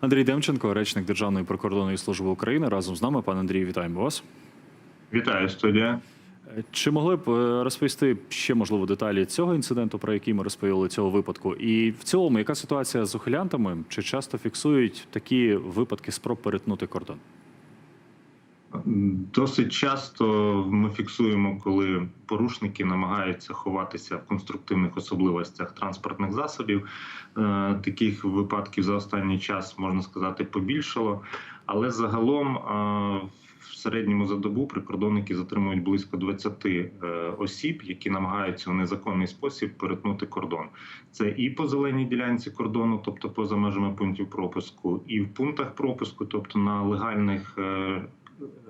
Андрій Демченко, речник Державної прикордонної служби України, разом з нами. Пане Андрію, вітаємо вас. Вітаю, студія. Чи могли б е, розповісти ще можливо деталі цього інциденту, про який ми розповіли цього випадку? І в цілому, яка ситуація з ухилянтами? Чи часто фіксують такі випадки спроб перетнути кордон? Досить часто ми фіксуємо, коли порушники намагаються ховатися в конструктивних особливостях транспортних засобів. Е, Таких випадків за останній час можна сказати побільшало, але загалом е, в середньому за добу прикордонники затримують близько 20 е, осіб, які намагаються у незаконний спосіб перетнути кордон. Це і по зеленій ділянці кордону, тобто поза межами пунктів пропуску, і в пунктах пропуску, тобто на легальних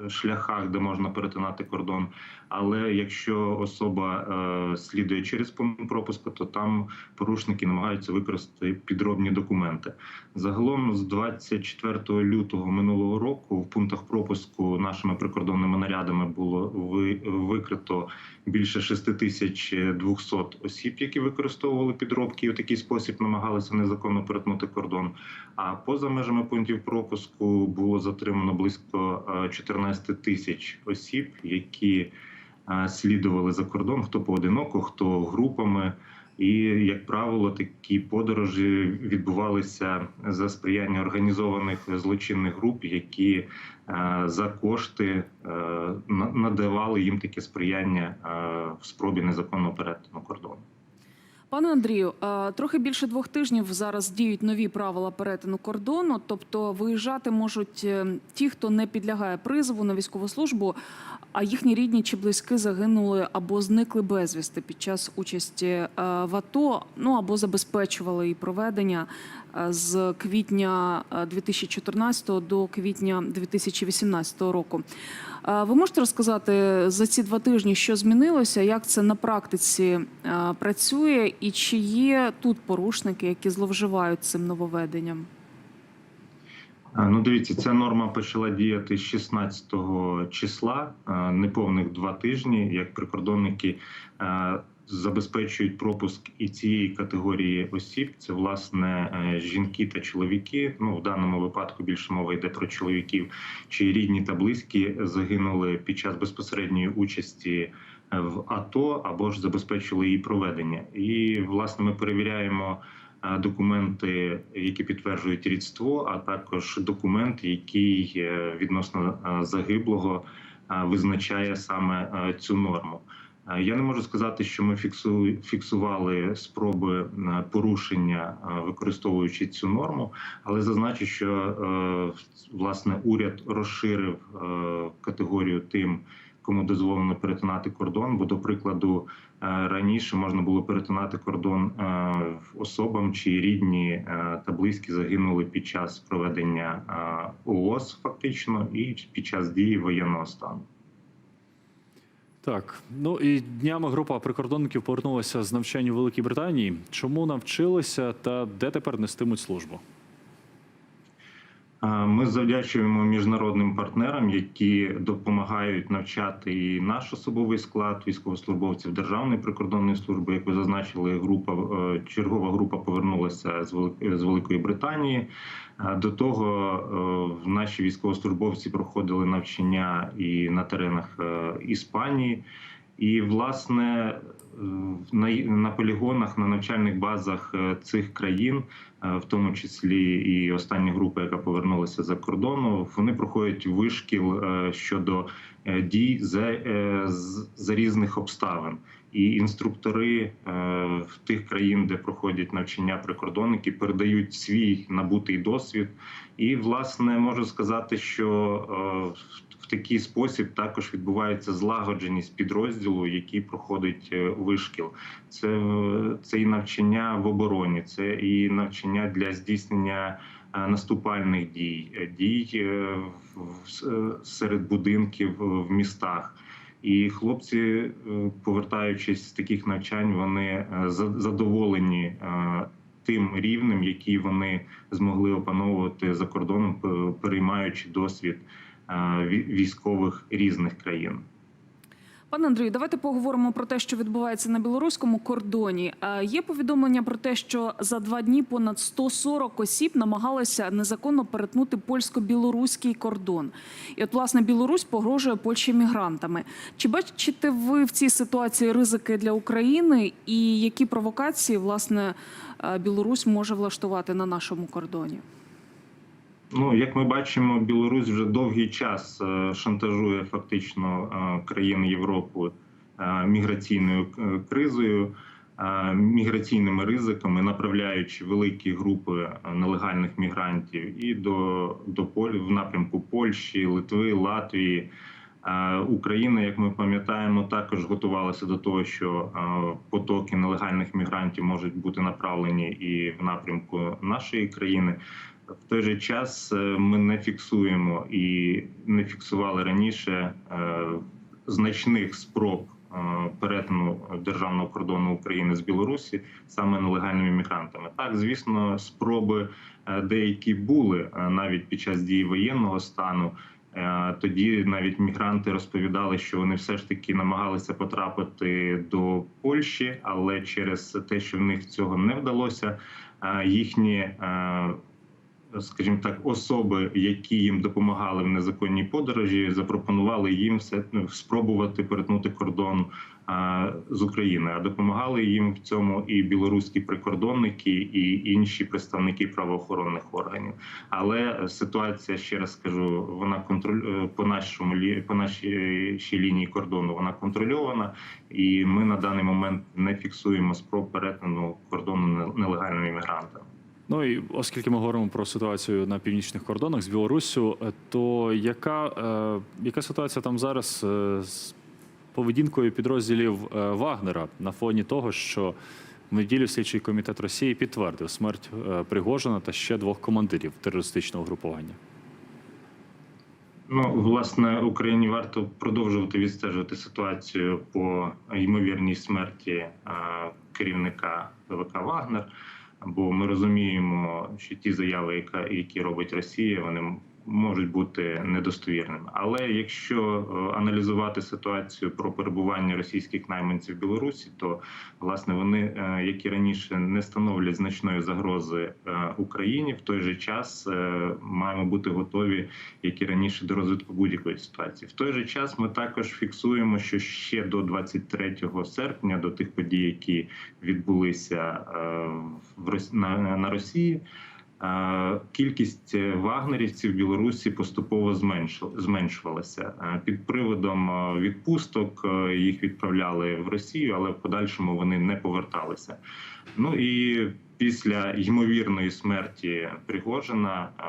шляхах, де можна перетинати кордон. Але якщо особа е, слідує через пункт пропуску, то там порушники намагаються використати підробні документи. Загалом з 24 лютого минулого року в пунктах пропуску нашими прикордонними нарядами було ви- викрито більше 6200 осіб, які використовували підробки і у такий спосіб намагалися незаконно перетнути кордон. А поза межами пунктів пропуску було затримано близько е, 14 тисяч осіб, які е, слідували за кордон, хто поодиноко, хто групами. І, як правило, такі подорожі відбувалися за сприяння організованих злочинних груп, які е, за кошти е, надавали їм таке сприяння в спробі незаконного перетину кордону. Пане Андрію, е, трохи більше двох тижнів зараз діють нові правила перетину кордону. Тобто виїжджати можуть е, ті, хто не підлягає призову на військову службу, а їхні рідні чи близькі загинули або зникли безвісти під час участі е, в АТО, ну або забезпечували її проведення з квітня е, 2014 до квітня 2018 року. Е, Ви можете розказати за ці два тижні, що змінилося, як це на практиці е, працює, і чи є тут порушники, які зловживають цим нововведенням? Ну, дивіться, ця норма почала діяти з 16 числа, неповних два тижні, як прикордонники забезпечують пропуск і цієї категорії осіб. Це власне е, жінки та чоловіки. Ну в даному випадку більше мова йде про чоловіків, чиї рідні та близькі загинули під час безпосередньої участі е, в АТО або ж забезпечили її проведення. І власне ми перевіряємо документи, які підтверджують рідство, а також документ, який е, відносно е, загиблого е, визначає саме е, цю норму. Е, Я не можу сказати, що ми фіксували спроби е, порушення, е, використовуючи цю норму, але зазначу, що е, власне уряд розширив е, категорію тим, кому дозволено перетинати кордон. Бо, до прикладу, е, раніше можна було перетинати кордон е, особам, чиї рідні е, та близькі загинули під час проведення е, ООС, фактично, і під час дії воєнного стану. Так, ну і днями група прикордонників повернулася з навчання у Великій Британії. Чому навчилися та де тепер нестимуть службу? Ми завдячуємо міжнародним партнерам, які допомагають навчати і наш особовий склад військовослужбовців Державної прикордонної служби. Як ви зазначили, група е, чергова група повернулася з Вели- Великої Британії. Е, До того е, наші військовослужбовці проходили навчання і на теренах Іспанії. І власне на, на полігонах, на навчальних базах е, цих країн, е, в тому числі і остання група, яка повернулася за кордону, вони проходять вишкіл е, щодо дій за, за різних обставин. І інструктори в тих країн, де проходять навчання прикордонники, передають свій набутий досвід. І, власне, можу сказати, що в такий спосіб також відбувається злагодженість підрозділу, який проходить е, вишкіл. Це, це і навчання в обороні, це і навчання для здійснення е, наступальних дій, е, дій серед будинків в містах. І хлопці, повертаючись з таких навчань, вони задоволені тим рівнем, який вони змогли опановувати за кордоном, переймаючи досвід ві- військових різних країн. Пане Андрію, давайте поговоримо про те, що відбувається на білоруському кордоні. Е, Є повідомлення про те, що за два дні понад 140 осіб намагалися незаконно перетнути польсько-білоруський кордон. І от власне Білорусь погрожує Польщі мігрантами. Чи бачите ви в цій ситуації ризики для України, і які провокації власне е, Білорусь може влаштувати на нашому кордоні? Ну, як ми бачимо, Білорусь вже довгий час е, шантажує фактично е, країни Європи е, міграційною кризою, міграційними ризиками, направляючи великі групи нелегальних мігрантів і до, до в напрямку Польщі, Литви, Латвії. Україна, як ми пам'ятаємо, також готувалася до того, що потоки нелегальних мігрантів можуть бути направлені і в напрямку нашої країни. В той же час е, ми не фіксуємо і не фіксували раніше е, значних спроб е, перетину державного кордону України з Білорусі саме нелегальними мігрантами. Так, звісно, спроби деякі були навіть під час дії воєнного стану. Тоді навіть мігранти розповідали, що вони все ж таки намагалися потрапити до Польщі, але через те, що в них цього не вдалося, їхні скажімо так, особи, які їм допомагали в незаконній подорожі, запропонували їм все ну, спробувати перетнути кордон з України. А допомагали їм в цьому і білоруські прикордонники, і інші представники правоохоронних органів. Але ситуація, ще раз скажу, вона контроль е, по нашому по нашій лінії кордону. Вона контрольована, і ми на даний момент не фіксуємо спроб перетину кордону не- нелегальними мігрантами. Ну і оскільки ми говоримо про ситуацію на північних кордонах з Білоруссю, е, то яка, е, яка ситуація там зараз е, з поведінкою підрозділів Вагнера на фоні того, що в неділю слідчий комітет Росії підтвердив смерть Пригожина та ще двох командирів терористичного групування? Ну, власне, Україні варто продовжувати відстежувати ситуацію по ймовірній смерті керівника ПВК Вагнер. Бо ми розуміємо, що ті заяви, які робить Росія, вони можуть бути недостовірними. Але якщо е, аналізувати ситуацію про перебування російських найманців в Білорусі, то власне вони, е, як і раніше, не становлять значної загрози е, Україні. В той же час маємо бути готові як і раніше до розвитку будь-якої ситуації. В той же час ми також фіксуємо, що ще до 23 серпня, до тих подій, які відбулися в на Росії. Е, Кількість вагнерівців в Білорусі поступово зменшу- зменшувалася Е, під приводом е, відпусток. е, Їх відправляли в Росію, але в подальшому вони не поверталися. Ну і після ймовірної смерті Пригожина е,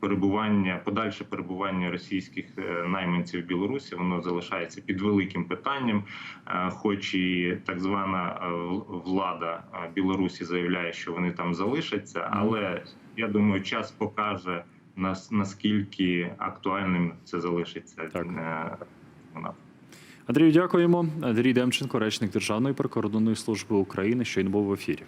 перебування, подальше перебування російських е, найманців в Білорусі, воно залишається під великим питанням. Е, Хоч і так звана влада Білорусі заявляє, що вони там залишаться, але я думаю, час покаже нас наскільки актуальним це залишиться. Так. Андрію, дякуємо. Андрій Демченко, речник Державної прикордонної служби України, щойно був в ефірі.